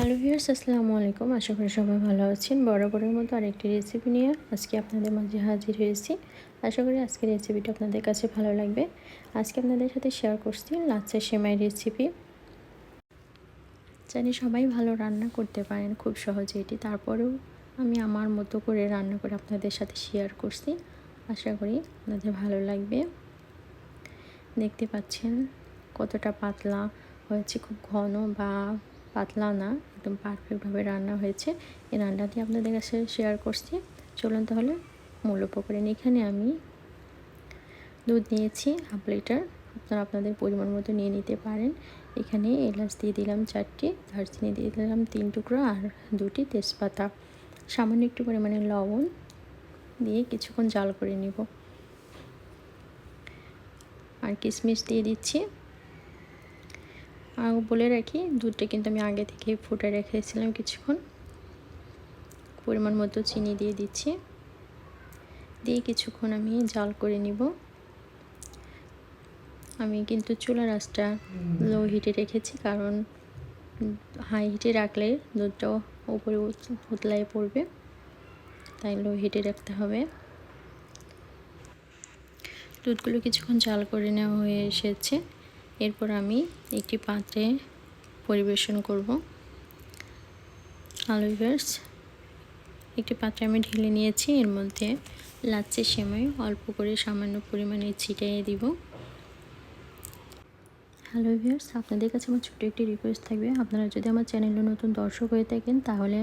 Hello viewers, আসসালামু আলাইকুম। আশা করি সবাই ভালো আছেন। বরাবরের মতো আরেকটি রেসিপি নিয়ে আজকে আপনাদের মাঝে হাজির হয়েছি। আশা করি আজকের রেসিপিটা আপনাদের কাছে ভালো লাগবে। আজকে আপনাদের সাথে শেয়ার করছি লাচ্চা সেমাই রেসিপি জানি সবাই ভালো রান্না করতে পারেন খুব সহজে এটি। তারপরেও আমি আমার মতো করে রান্না করে আপনাদের সাথে শেয়ার করছি। আশা করি আপনাদের ভালো লাগবে। দেখতে পাচ্ছেন কতটা পাতলা, হয়েছে খুব ঘন বা পাতলা না একদম পারফেক্টভাবে রান্না হয়েছে। এই রান্নাটি আপনাদের কাছে শেয়ার করছি। চলুন তাহলে মূল উপকরণ। এখানে আমি দুধ নিয়েছি হাফ লিটার আপনারা আপনাদের পরিমাণ মতো নিয়ে নিতে পারেন। এখানে এলাচ দিয়ে দিলাম চারটি, দারচিনি দিয়ে দিলাম তিন টুকরো আর দুটি তেজপাতা। সামান্য একটু পরিমাণে লবণ দিয়ে কিছুক্ষণ জাল করে নিব। আর কিশমিশ দিয়ে দিচ্ছি। বলে রাখি দুধটা কিন্তু আমি আগে থেকে ফুটে রেখেছিলাম কিছুক্ষণ। পরিমাণ মতো চিনি দিয়ে দিচ্ছি। দিয়ে কিছুক্ষণ আমি জাল করে নিব। আমি কিন্তু চুলা রাসটা লো হিটে রেখেছি কারণ হাই হিটে রাখলে দুধটাও উপরে উতলায় পড়বে। তাই লো হিটে রাখতে হবে। দুধগুলো কিছুক্ষণ জাল করে নেওয়া হয়ে এসেছে। এরপর আমি একটি পাত্রে পরিবেশন করব। আলু ভার্স একটি পাত্রে আমি ঢেলে নিয়েছি, এর মধ্যে লাচ্ছি সেমাই অল্প করে সামান্য পরিমাণে ছিটিয়ে দিব। হ্যালো ভিউয়ার্স, আপনাদের কাছে আমার ছোটো একটি রিকোয়েস্ট থাকবে। আপনারা যদি আমার চ্যানেলে নতুন দর্শক হয়ে থাকেন, তাহলে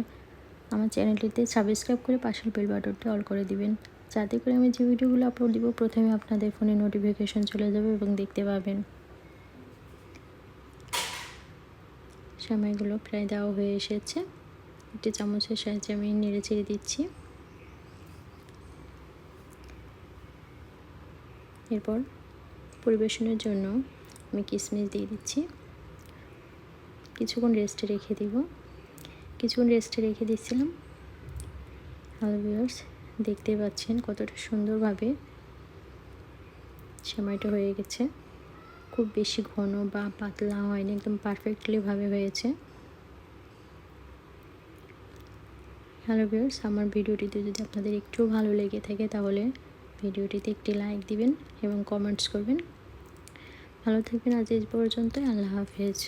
আমার চ্যানেলটিতে সাবস্ক্রাইব করে পাশের বেল বাটনটি অল করে দিবেন। যাতে করে আমি যে ভিডিওগুলো আপলোড দিব, প্রথমে আপনাদের ফোনে নোটিফিকেশন চলে যাবে এবং দেখতে পাবেন। সেমাইগুলো প্রায় দেওয়া হয়ে এসেছে। একটি চামচের সাহায্যে আমি নেড়ে চেড়ে দিচ্ছি। এরপর পরিবেশনের জন্য আমি কিশমিশ দিয়ে দিচ্ছি। কিছুক্ষণ রেস্টে রেখে দিব। কিছুক্ষণ রেস্টে রেখে দিচ্ছিলাম। হ্যালো ভিউয়ার্স দেখতে পাচ্ছেন কতটা সুন্দরভাবে সেমাইটা হয়ে গেছে। খুব বেশি ঘন বা পাতলা হয়নি, একদম পারফেক্টলিভাবে হয়েছে। হ্যালো ভিউয়ার্স আমার ভিডিওটিতে যদি আপনাদের একটু ভালো লেগে থাকে তাহলে ভিডিওটিতে একটি লাইক দিবেন এবং কমেন্টস করবেন। ভালো থাকবেন আজ এই পর্যন্ত আল্লাহ হাফেজ।